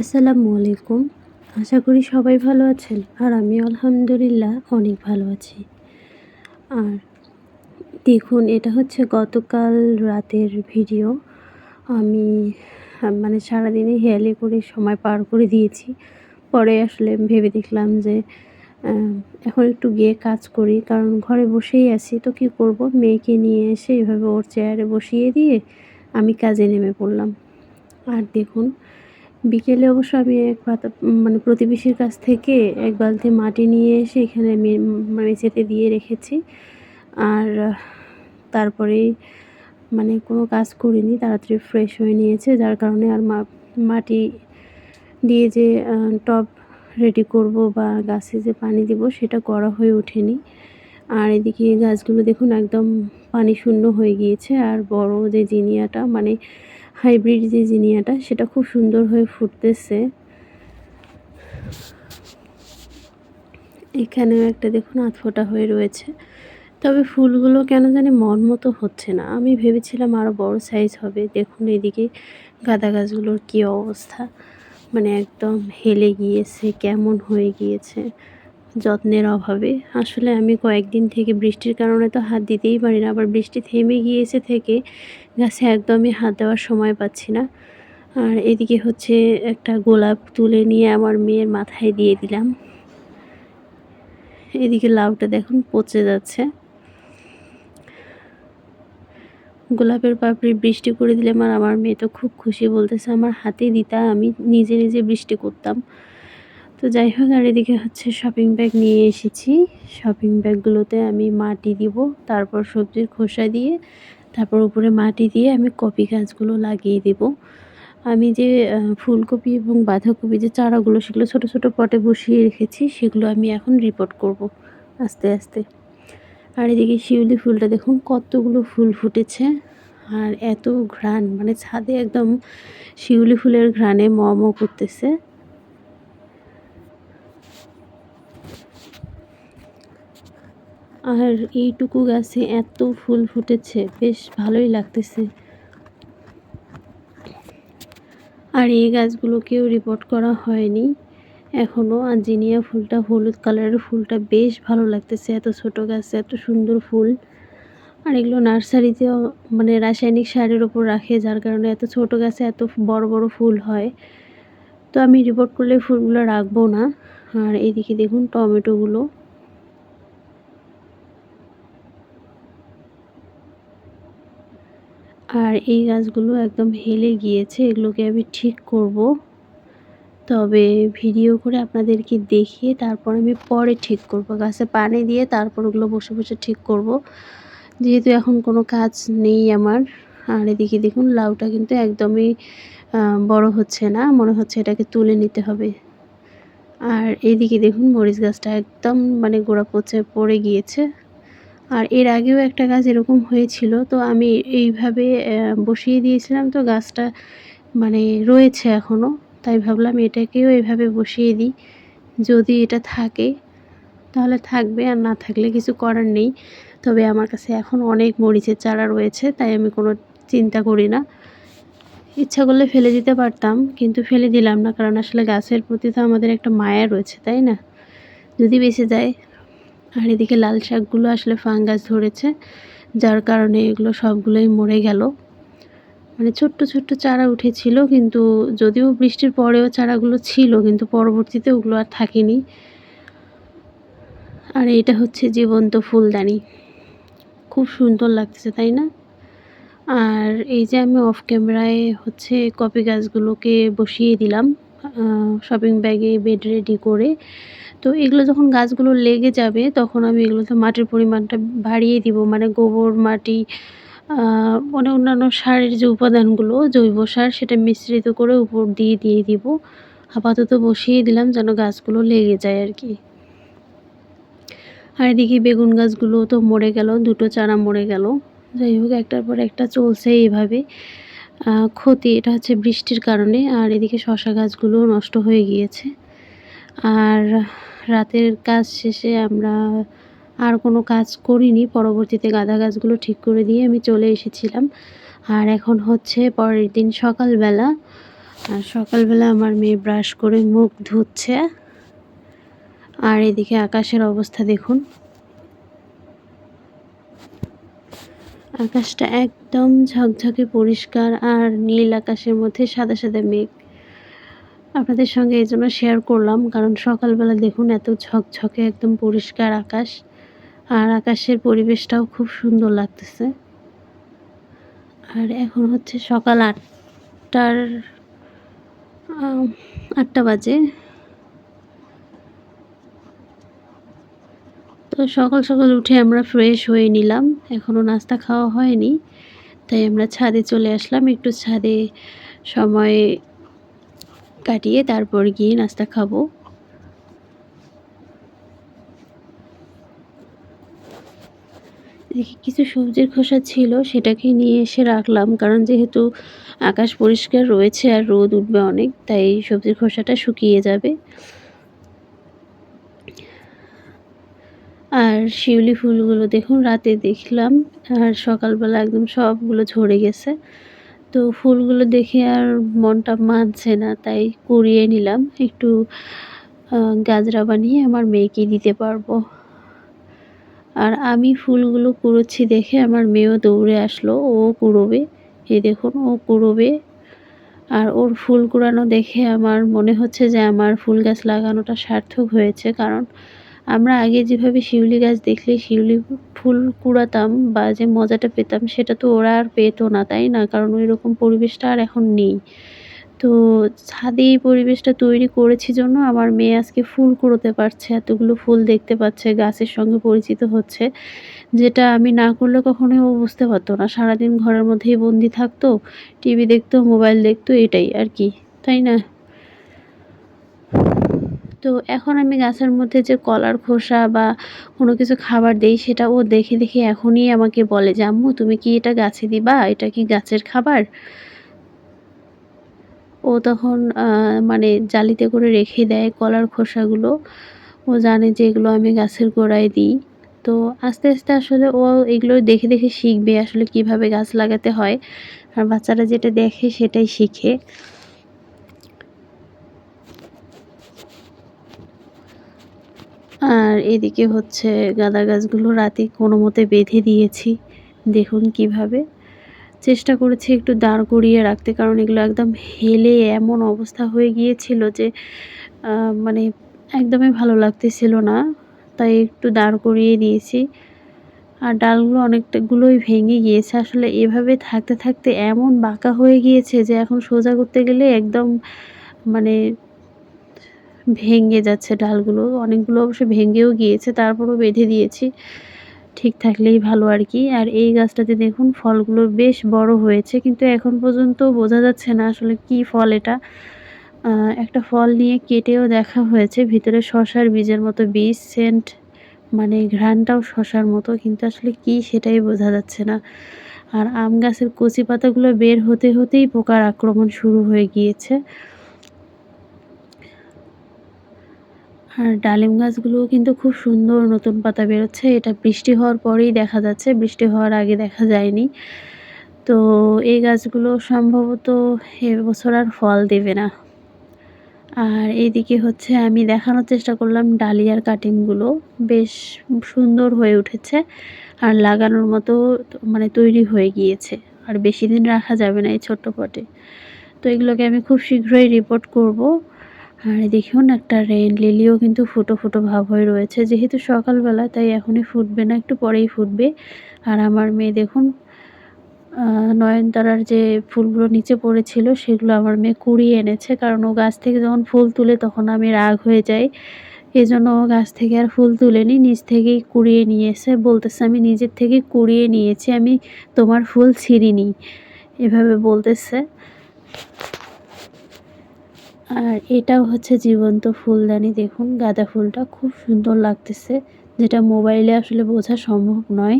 আসসালামু আলাইকুম। আশা করি সবাই ভালো আছেন আর আমি আলহামদুলিল্লাহ অনেক ভালো আছি। আর দেখুন, এটা হচ্ছে গতকাল রাতের ভিডিও। আমি মানে সারাদিনে হেয়ালে করে সময় পার করে দিয়েছি। পরে আসলে ভেবে দেখলাম যে এখন একটু গিয়ে কাজ করি। কারণ ঘরে বসেই আছি, তো কী করব? মেয়েকে নিয়ে এসে এভাবে ওর চেয়ারে বসিয়ে দিয়ে আমি কাজে নেমে পড়লাম। আর দেখুন বিকেলে অবশ্য আমি এক পাতা মানে প্রতিবেশীর কাছ থেকে এক বালতি মাটি নিয়ে এসে এখানে মেঝেতে দিয়ে রেখেছি। আর, তারপরেই মানে কোনো কাজ করিনি, তাড়াতাড়ি ফ্রেশ হয়ে নিয়েছে, যার কারণে আর মাটি দিয়ে যে টব রেডি করব বা গাছে যে পানি দিব, সেটা করা হয়ে ওঠেনি। আর এদিকে গাছগুলো দেখুন একদম পানি শূন্য হয়ে গিয়েছে, আর বড় যে জিনিয়াটা মানে হাইব্রিড যে জিনিয়াটা, সেটা খুব সুন্দর হয়ে ফুটতেছে। এখানেও একটা দেখুন আধফোটা হয়ে রয়েছে। তবে ফুলগুলো কেন জানি মন মতো হচ্ছে না। আমি ভেবেছিলাম আরও বড় সাইজ হবে। দেখুন এদিকে গাঁদা গাছগুলোর কী অবস্থা। মানে একদম হেলে গিয়েছে, কেমন হয়ে গিয়েছে। যত্নের অভাবে। আসলে আমি কয়েকদিন থেকে বৃষ্টির কারণে তো হাত দিতেই পারি না, আবার বৃষ্টি থেমে গিয়েছে থেকে গাছে একদমই হাত দেওয়ার সময় পাচ্ছি না। আর এদিকে হচ্ছে একটা গোলাপ তুলে নিয়ে আমার মেয়ের মাথায় দিয়ে দিলাম। এদিকে লাউটা দেখুন পচে যাচ্ছে। গোলাপের পাপড়ি বৃষ্টি করে দিলাম আর আমার মেয়ে তো খুব খুশি বলতেছে, আমার হাতে দিতা, আমি নিজে নিজে বৃষ্টি করতাম। তো যাই হোক, আর এদিকে হচ্ছে শপিং ব্যাগ নিয়ে এসেছি। শপিং ব্যাগগুলোতে আমি মাটি দিব, তারপর সবজির খোসা দিয়ে, তারপর উপরে মাটি দিয়ে আমি কপি গাছগুলো লাগিয়ে দেব। আমি যে ফুলকপি এবং বাঁধাকপি যে চারাগুলো, সেগুলো ছোট ছোট পটে বসিয়ে রেখেছি, সেগুলো আমি এখন রিপোর্ট করব আস্তে আস্তে। আর এদিকে শিউলি ফুলটা দেখুন, কতগুলো ফুল ফুটেছে। আর এত ঘ্রাণ মানে ছাদে একদম শিউলি ফুলের ঘ্রাণে ম করতেছে। আর এইটুকু গাছে এত ফুল ফুটেছে, বেশ ভালোই লাগতেছে। আর এই গাছগুলোকেও রিপোর্ট করা হয়নি। এখনও আর জিনিয়া ফুলটা, হলুদ কালারের ফুলটা বেশ ভালো লাগতেছে, এত ছোট গাছে, এত সুন্দর ফুল। আর এগুলো নার্সারিতেও মানে রাসায়নিক সারের ওপর রাখে, যার কারণে এত ছোট গাছে এত বড় বড় ফুল হয়। তো আমি রিপোর্ট করলে ফুলগুলো রাখব না। আর এদিকে দেখুন টমেটোগুলো। আর এই গাছগুলো একদম হেলে গিয়েছে, এগুলোকে আমি ঠিক করব। তবে ভিডিও করে আপনাদেরকে দেখিয়ে তারপর আমি পরে ঠিক করব। গাছে পানি দিয়ে তারপর ওগুলো বসে বসে ঠিক করব। যেহেতু এখন কোনো কাজ নেই আমার, আর এদিকে দেখুন লাউটা কিন্তু একদমই বড় হচ্ছে না, মনে হচ্ছে এটাকে তুলে নিতে হবে। আর এইদিকে দেখুন মরিচ গাছটা একদম মানে গোড়া পচে পড়ে গিয়েছে। আর এর আগেও একটা গাছ এরকম হয়েছিল, তো আমি এইভাবে বসিয়ে দিয়েছিলাম, তো গাছটা মানে রয়েছে এখনও তাই ভাবলাম এটাকেও এইভাবে বসিয়ে দিই, যদি এটা থাকে, তাহলে থাকবে, আর না থাকলে কিছু করার নেই, তবে আমার কাছে এখন অনেক মরিচের চারা রয়েছে, তাই আমি কোনো চিন্তা করি না। ইচ্ছা করলে ফেলে দিতে পারতাম, কিন্তু ফেলে দিলাম না, কারণ আসলে গাছের প্রতি তো আমাদের একটা মায়া রয়েছে, তাই না? যদি বেঁচে যায় আর এদিকে লাল শাকগুলো আসলে ফাঙ্গাস ধরেছে, যার কারণে এগুলো সবগুলোই মরে গেল। মানে ছোট্ট ছোট্ট চারা উঠেছিল, কিন্তু যদিও বৃষ্টির পরেও চারাগুলো ছিল, কিন্তু পরবর্তীতে ওগুলো আর থাকেনি। আর এটা হচ্ছে জীবন্ত ফুলদানি। খুব সুন্দর লাগতেছে, তাই না? আর এই যে আমি অফ ক্যামেরায় হচ্ছে কপি গাছগুলোকে বসিয়ে দিলাম শপিং ব্যাগে বেড রেডি করে। তো এগুলো যখন গাছগুলো লেগে যাবে, তখন আমি এগুলোতে মাটির পরিমাণটা বাড়িয়ে দিব। মানে গোবর, মাটি মানে অন্যান্য সারের যে উপাদানগুলো, জৈব সার, সেটা মিশ্রিত করে উপর দিয়ে দিয়ে দিব। আপাতত বসিয়ে দিলাম যেন গাছগুলো লেগে যায় আর কি। আর এদিকে বেগুন গাছগুলো তো মরে গেল, দুটো চারা মরে গেল। যাই হোক, একটার পর একটা চলছে এইভাবে। ক্ষতি, এটা হচ্ছে বৃষ্টির কারণে। আর এদিকে শশা গাছগুলো নষ্ট হয়ে গিয়েছে। আর রাতের কাজ শেষে আমরা আর কোনো কাজ করিনি। পরবর্তীতে গাঁদা গাছগুলো ঠিক করে দিয়ে আমি চলে এসেছিলাম। আর এখন হচ্ছে পরের দিন সকালবেলা। আর সকালবেলা আমার মেয়ে ব্রাশ করে মুখ ধুচ্ছে। আর এদিকে আকাশের অবস্থা দেখুন। আকাশটা একদম ঝকঝকে পরিষ্কার আর নীল আকাশের মধ্যে সাদা সাদা মেঘ। আপনাদের সঙ্গে এই জন্য শেয়ার করলাম। কারণ সকালবেলা দেখুন এত ঝকঝকে একদম পরিষ্কার আকাশ। আর আকাশের পরিবেশটাও খুব সুন্দর লাগতেছে। আর এখন হচ্ছে সকাল আটটার আটটা বাজে। তো সকাল সকাল উঠে আমরা ফ্রেশ হয়ে নিলাম। এখনও নাস্তা খাওয়া হয়নি। তাই আমরা ছাদে চলে আসলাম। একটু ছাদে সময় কাটিয়ে তারপর গিয়ে নাস্তা খাব। কিছু সবজির খোসা ছিল, সেটাকে নিয়ে এসে রাখলাম, কারণ যেহেতু আকাশ পরিষ্কার রয়েছে আর রোদ উঠবে অনেক, তাই সবজির খোসাটা শুকিয়ে যাবে। আর শিউলি ফুলগুলো দেখুন, রাতে দেখলাম, আর সকালবেলা একদম সবগুলো ঝরে গেছে। তো ফুলগুলো দেখে আর মনটা মানছে না, তাই কুড়িয়ে নিলাম। একটু গাজরা বানিয়ে আমার মেয়েকে দিতে পারব। আর আমি ফুলগুলো কুড়োচ্ছি দেখে আমার মেয়েও দৌড়ে আসলো, ও কুড়োবে। এই দেখুন, ও কুড়োবে। আর ওর ফুল কুড়ানো দেখে আমার মনে হচ্ছে যে আমার ফুল গাছ লাগানোটা সার্থক হয়েছে, কারণ আমরা আগে যেভাবে শিউলি গাছ দেখলে শিউলি ফুল কুড়াতাম বা যে মজাটা পেতাম, সেটা তো ওরা আর পেতো না, তাই না? কারণ ওই রকম পরিবেশটা আর এখন নেই। তো ছাদে এই পরিবেশটা তৈরি করেছি জন্য আমার মেয়ে আজকে ফুল কুড়োতে পারছে, এতগুলো ফুল দেখতে পাচ্ছে, গাছের সঙ্গে পরিচিত হচ্ছে, যেটা আমি না করলে কখনোই ও বুঝতে পারতো না। সারাদিন ঘরের মধ্যেই বন্দি থাকতো, টিভি দেখতো, মোবাইল দেখতো, এটাই আর কি, তাই না? তো এখন আমি গাছের মধ্যে যে কলার খোসা বা কোনো কিছু খাবার দেই, সেটা ও দেখে দেখে এখনই আমাকে বলে যে, আম্মু, তুমি কি এটা গাছে দিবা? এটা কি গাছের খাবার? ও তখন মানে জালিতে করে রেখে দেয় কলার খোসাগুলো। ও জানে যে এগুলো আমি গাছের গোড়ায় দিই। তো আস্তে আস্তে আসলে ও এগুলো দেখে দেখে শিখবে আসলে কীভাবে গাছ লাগাতে হয়। আর বাচ্চারা যেটা দেখে সেটাই শিখে। আর এদিকে হচ্ছে গাঁদা গাছগুলো রাতে কোনো মতে বেঁধে দিয়েছি। দেখুন কীভাবে। চেষ্টা করেছি একটু দাঁড় করিয়ে রাখতে, কারণ এগুলো একদম হেলে এমন অবস্থা হয়ে গিয়েছিল যে মানে একদমই ভালো লাগতেছিল না। তাই একটু দাঁড় করিয়ে দিয়েছি। আর ডালগুলো অনেকটাগুলোই ভেঙে গিয়েছে। আসলে এভাবে থাকতে থাকতে এমন বাঁকা হয়ে গিয়েছে যে, এখন সোজা করতে গেলে একদম মানে ভেঙে যাচ্ছে ডালগুলো। অনেকগুলো অবশ্য ভেঙেও গিয়েছে, তারপরও বেঁধে দিয়েছি। ঠিক থাকলেই ভালো আর কি। আর এই গাছটাতে দেখুন, ফলগুলো বেশ বড় হয়েছে, কিন্তু এখন পর্যন্ত বোঝা যাচ্ছে না আসলে কি ফল এটা। একটা ফল নিয়ে কেটেও দেখা হয়েছে, ভিতরে শশার বীজের মতো বীজ, সেন্ট মানে ঘ্রাণটাও শশার মতো, কিন্তু আসলে কি সেটাই বোঝা যাচ্ছে না। আর আম গাছের কচি পাতাগুলো বের হতে হতেই পোকার আক্রমণ শুরু হয়ে গিয়েছে। আর ডালিম গাছগুলোও কিন্তু খুব সুন্দর নতুন পাতা বেরোচ্ছে। এটা বৃষ্টি হওয়ার পরেই দেখা যাচ্ছে, বৃষ্টি হওয়ার আগে দেখা যায়নি। তো এই গাছগুলো সম্ভবত এবছর আর ফল দেবে না। আর এইদিকে হচ্ছে আমি দেখানোর চেষ্টা করলাম ডালিয়ার কাটিংগুলো। বেশ সুন্দর হয়ে উঠেছে আর লাগানোর মতো মানে তৈরি হয়ে গিয়েছে। আর বেশি দিন রাখা যাবে না এই ছোট্ট পটে। তো এগুলোকে আমি খুব শীঘ্রই রিপোর্ট করব। আর দেখুন, একটা রেন লিলিও কিন্তু ফুটো ফুটো ভাব হয়ে রয়েছে। যেহেতু সকালবেলা, তাই এখনই ফুটবে না, একটু পরেই ফুটবে। আর আমার মেয়ে দেখুন নয়নতারার যে ফুলগুলো নিচে পড়েছিল, সেগুলো আমার মেয়ে কুড়িয়ে এনেছে। কারণ ও গাছ থেকে যখন ফুল তুলে, তখন আমি রাগ হয়ে যাই। এই জন্য ও গাছ থেকে আর ফুল তুলেনি নিজ থেকেই কুড়িয়ে নিয়ে এসে বলতেছে, আমি নিজের থেকে কুড়িয়ে নিয়েছি, আমি তোমার ফুল ছিঁড়িনি। এভাবে বলতেছে। আর এটাও হচ্ছে জীবন্ত ফুলদানি। দেখুন, গাঁদা ফুলটা খুব সুন্দর লাগতেছে, যেটা মোবাইলে আসলে বোঝা সম্ভব নয়।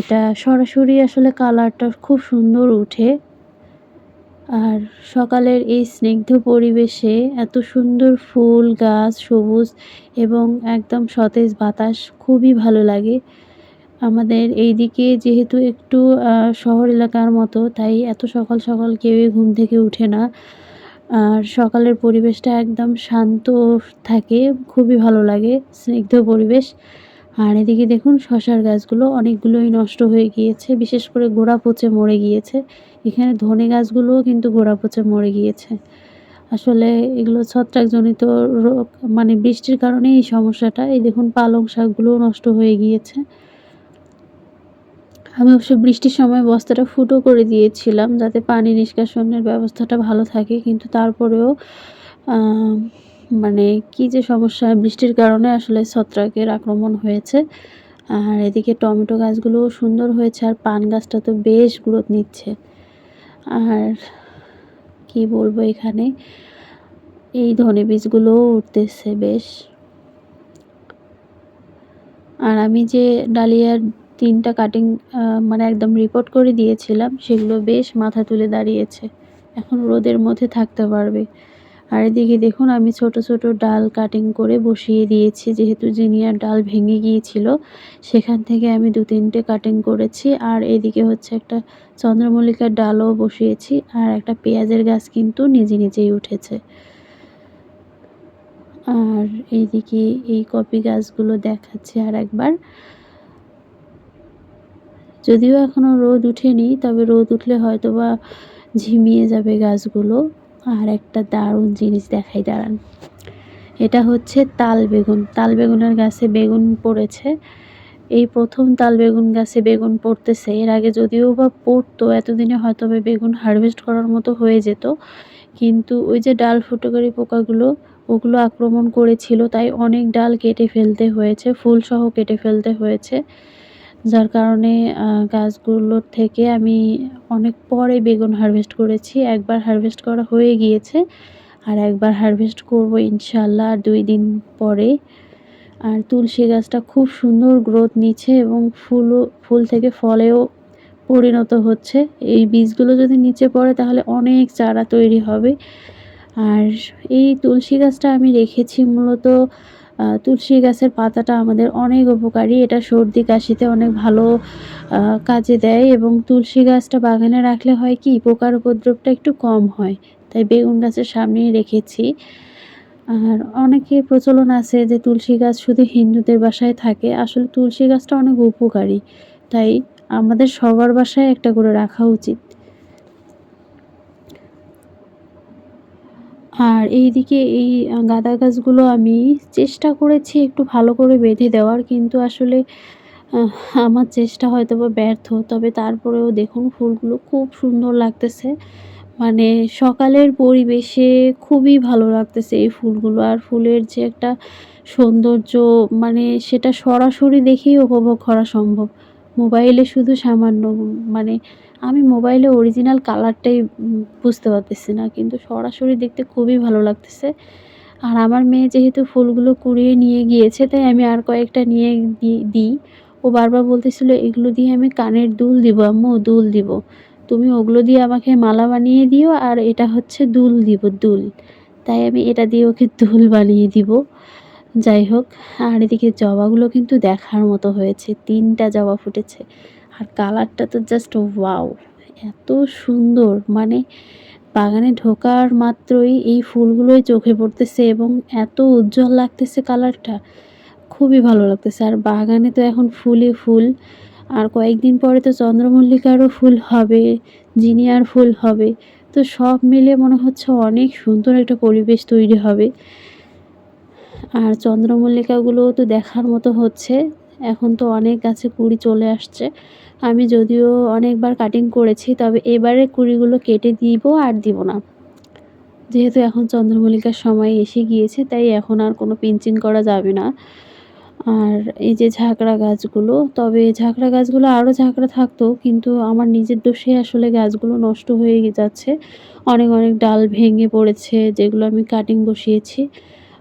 এটা সরাসরি আসলে কালারটা খুব সুন্দর উঠে। আর সকালের এই স্নিগ্ধ পরিবেশে এত সুন্দর ফুল, গাছ, সবুজ এবং একদম সতেজ বাতাস খুবই ভালো লাগে। আমাদের এই দিকে যেহেতু একটু শহর এলাকার মতো, তাই এত সকাল সকাল কেউই ঘুম থেকে উঠে না। আর সকালের পরিবেশটা একদম শান্ত থাকে, খুবই ভালো লাগে, স্নিগ্ধ পরিবেশ। আর এদিকে দেখুন, শশার গাছগুলো অনেকগুলোই নষ্ট হয়ে গিয়েছে, বিশেষ করে গোড়া পচে মরে গিয়েছে। এখানে ধনে গাছগুলোও কিন্তু গোড়া পচে মরে গিয়েছে। আসলে এগুলো ছত্রাকজনিত রোগ মানে বৃষ্টির কারণে এই সমস্যাটা। এই দেখুন, পালং শাকগুলোও নষ্ট হয়ে গিয়েছে। আমি অবশ্য বৃষ্টির সময় বস্তাটা ফুটো করে দিয়েছিলাম যাতে পানি নিষ্কাশনের ব্যবস্থাটা ভালো থাকে, কিন্তু তারপরেও মানে কি যে সমস্যা, বৃষ্টির কারণে আসলে ছত্রাকের আক্রমণ হয়েছে। আর এদিকে টমেটো গাছগুলোও সুন্দর হয়েছে, আর পান গাছটা তো বেশ গ্রোথ নিচ্ছে। আর কি বলব এখানে? এই ধনে বীজগুলোও উঠতেছে বেশ। আর আমি যে ডালিয়ার তিনটা কাটিং মানে একদম রিপোর্ট করে দিয়েছিলাম, সেগুলো বেশ মাথা তুলে দাঁড়িয়েছে। এখন রোদের মধ্যে থাকতে পারবে। আর এদিকে দেখুন, আমি ছোট ছোট ডাল কাটিং করে বসিয়ে দিয়েছি। যেহেতু জিনিয়ার ডাল ভেঙে গিয়েছিল, সেখান থেকে আমি দু তিনটে কাটিং করেছি। আর এদিকে হচ্ছে একটা চন্দ্রমল্লিকার ডালও বসিয়েছি, আর একটা পেঁয়াজের গাছ কিন্তু নিজে নিজেই উঠেছে। আর এইদিকে এই কপি গাছগুলো দেখাচ্ছি আর একবার যদিও এখনও রোদ উঠেনি, তবে রোদ উঠলে হয়তো বা ঝিমিয়ে যাবে গাছগুলো। আর একটা দারুণ জিনিস দেখাই, দাঁড়ান। এটা হচ্ছে তাল বেগুন। তাল বেগুনের গাছে বেগুন পড়েছে। এই প্রথম তাল বেগুন গাছে বেগুন পড়তেছে। এর আগে যদিও বা পড়তো, এতদিনে হয়তো বেগুন হারভেস্ট করার মতো হয়ে যেত। কিন্তু ওই যে ডাল ফুটোকারি পোকাগুলো, ওগুলো আক্রমণ করেছিল, তাই অনেক ডাল কেটে ফেলতে হয়েছে, ফুলসহ কেটে ফেলতে হয়েছে। যার কারণে গাছগুলোর থেকে আমি অনেক পরে বেগুন হারভেস্ট করেছি। একবার হারভেস্ট করা হয়ে গিয়েছে আর একবার হারভেস্ট করব ইনশাল্লাহ দুই দিন পরে। আর তুলসী গাছটা খুব সুন্দর গ্রোথ নিচ্ছে এবং ফুলও, ফুল থেকে ফলেও পরিণত হচ্ছে। এই বীজগুলো যদি নিচে পড়ে তাহলে অনেক চারা তৈরি হবে। আর এই তুলসী গাছটা আমি রেখেছি মূলত তুলসী গাছের পাতাটা আমাদের অনেক উপকারী। এটা সর্দি, কাশিতে অনেক ভালো কাজে দেয় এবং তুলসী গাছটা বাগানে রাখলে হয় কি, পোকার উপদ্রবটা একটু কম হয়। তাই বেগুন গাছের সামনেই রেখেছি। আর অনেকে প্রচলন আছে যে তুলসী গাছ শুধু হিন্দুদের বাসায় থাকে, আসলে তুলসী গাছটা অনেক উপকারী। তাই আমাদের সবার বাসায় একটা করে রাখা উচিত। আর এইদিকে এই গাঁদা গাছগুলো আমি চেষ্টা করেছি একটু ভালো করে বেঁধে দেওয়ার, কিন্তু আসলে আমার চেষ্টা হয়তো বা ব্যর্থ। তবে তারপরেও দেখুন, ফুলগুলো খুব সুন্দর লাগতেছে। মানে সকালের পরিবেশে খুবই ভালো লাগতেছে এই ফুলগুলো। আর ফুলের যে একটা সৌন্দর্য মানে সেটা সরাসরি দেখেই উপভোগ করা সম্ভব। মোবাইলে শুধু সামান্য মানে আমি মোবাইলে অরিজিনাল কালারটাই বুঝতে পারতেছি না, কিন্তু সরাসরি দেখতে খুবই ভালো লাগতেছে। আর আমার মেয়ে যেহেতু ফুলগুলো কুড়িয়ে নিয়ে গিয়েছে, তাই আমি আর কয়েকটা নিয়ে দিই। ও বারবার বলতেছিল, এগুলো দিয়ে আমি কানের দুল দিব, আম্মু, দুল দিব। তুমি ওগুলো দিয়ে আমাকে মালা বানিয়ে দিও, আর এটা হচ্ছে দুল দিব, দুল। তাই আমি এটা দিয়ে ওকে দুল বানিয়ে দিব। যাই হোক, আর এদিকে জবাগুলো কিন্তু দেখার মতো হয়েছে, তিনটা জবা ফুটেছে। আর কালারটা তো জাস্ট ওয়াও এত সুন্দর। মানে বাগানে ঢোকার মাত্রই এই ফুলগুলোই চোখে পড়তেছে এবং এত উজ্জ্বল লাগতেছে কালারটা। খুবই ভালো লাগতেছে। আর বাগানে তো এখন ফুলে ফুল। আর কয়েকদিন পরে তো চন্দ্রমল্লিকারও ফুল হবে, জিনিয়ার ফুল হবে। তো সব মিলে মনে হচ্ছে অনেক সুন্দর একটা পরিবেশ তৈরি হবে। আর চন্দ্রমল্লিকাগুলোও তো দেখার মতো হচ্ছে। এখন তো অনেক গাছে কুড়ি চলে আসছে। আমি যদিও অনেকবার কাটিং করেছি, তবে এবারে কুড়িগুলো কেটে দিব আর দিব না। যেহেতু এখন চন্দ্রমল্লিকার সময় এসে গিয়েছে, তাই এখন আর কোনো পিঞ্চিং করা যাবে না। আর এই যে ঝাঁকড়া গাছগুলো, তবে ঝাঁকড়া গাছগুলো আরও ঝাঁকড়া থাকতো, কিন্তু আমার নিজের দোষে আসলে গাছগুলো নষ্ট হয়ে যাচ্ছে। অনেক অনেক ডাল ভেঙে পড়েছে, যেগুলো আমি কাটিং বসিয়েছি।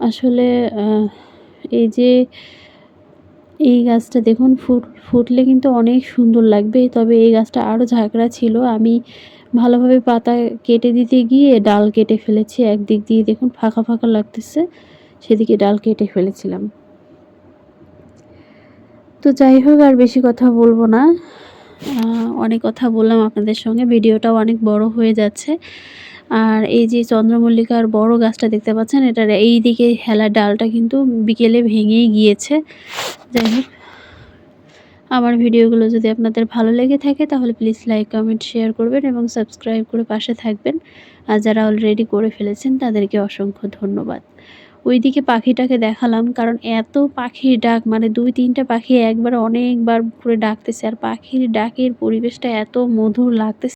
আসলে এই যে এই গাছটা দেখুন, ফুট, ফুটলে কিন্তু অনেক সুন্দর লাগবে। তবে এই গাছটা আরও ঝাঁকড়া ছিল। আমি ভালোভাবে পাতা কেটে দিতে গিয়ে ডাল কেটে ফেলেছি। একদিক দিয়ে দেখুন ফাঁকা ফাঁকা লাগতেছে, সেদিকে ডাল কেটে ফেলেছিলাম। তো যাই হোক, আর বেশি কথা বলব না। অনেক কথা বললাম আপনাদের সঙ্গে। ভিডিওটাও অনেক বড় হয়ে যাচ্ছে। আর এই যে চন্দ্রমল্লিকার বড় গাছটা দেখতে পাচ্ছেন, এটার এই দিকে হেলার ডালটা কিন্তু বিকেলে ভেঙেই গিয়েছে। যাই হোক, আমার ভিডিওগুলো যদি আপনাদের ভালো লেগে থাকে, তাহলে প্লিজ লাইক, কমেন্ট, শেয়ার করবেন এবং সাবস্ক্রাইব করে পাশে থাকবেন। আর যারা অলরেডি করে ফেলেছেন, তাদেরকে অসংখ্য ধন্যবাদ। ওইদিকে পাখিটাকে দেখালাম, কারণ এত পাখির ডাক মানে দুই তিনটা পাখি একবার অনেকবার করে ডাকতেছে, আর পাখির ডাকের পরিবেশটা এত মধুর লাগতেছে।